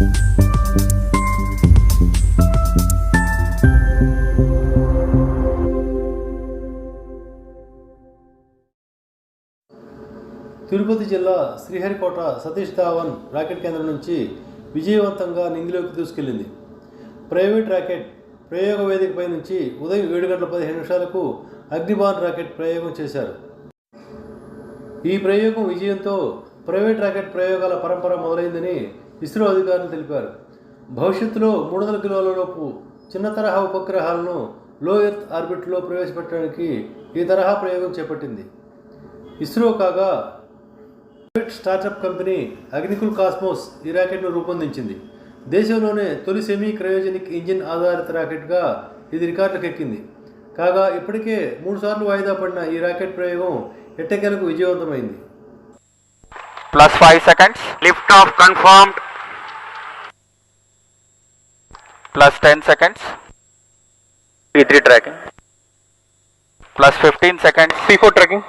తిరుపతి జిల్లా శ్రీహరికోట సతీష్ ధావన్ రాకెట్ కేంద్రం నుంచి విజయవంతంగా నింగిలోకి దూసుకెళ్ళింది ప్రైవేట్ రాకెట్ ప్రయోగ వేదికపై నుంచి ఉదయం ఏడు గంటల పదిహేను నిమిషాలకు అగ్నిబాన్ రాకెట్ ప్రయోగం చేశారు. ఈ ప్రయోగం విజయంతో ప్రైవేట్ రాకెట్ ప్రయోగాల పరంపర మొదలైందని ఇస్రో అధికారులు తెలిపారు. భవిష్యత్తులో మూడు వందల కిలోలలోపు చిన్న తరహా ఉపగ్రహాలను లో ఎర్త్ ఆర్బిట్లో ప్రవేశపెట్టడానికి ఈ తరహా ప్రయోగం చేపట్టింది. ఇస్రో కాగా private startup company Agnikul Cosmos ఈ రాకెట్ను రూపొందించింది. దేశంలోనే తొలి సెమీ క్రయోజనిక్ ఇంజిన్ ఆధారిత రాకెట్గా ఇది రికార్డులకు ఎక్కింది కాగా ఇప్పటికే మూడుసార్లు వాయిదా పడిన ఈ రాకెట్ ప్రయోగం ఎట్టకేలకు విజయవంతమైంది. Plus five seconds lift off confirmed plus ten seconds P three tracking plus fifteen second C four tracking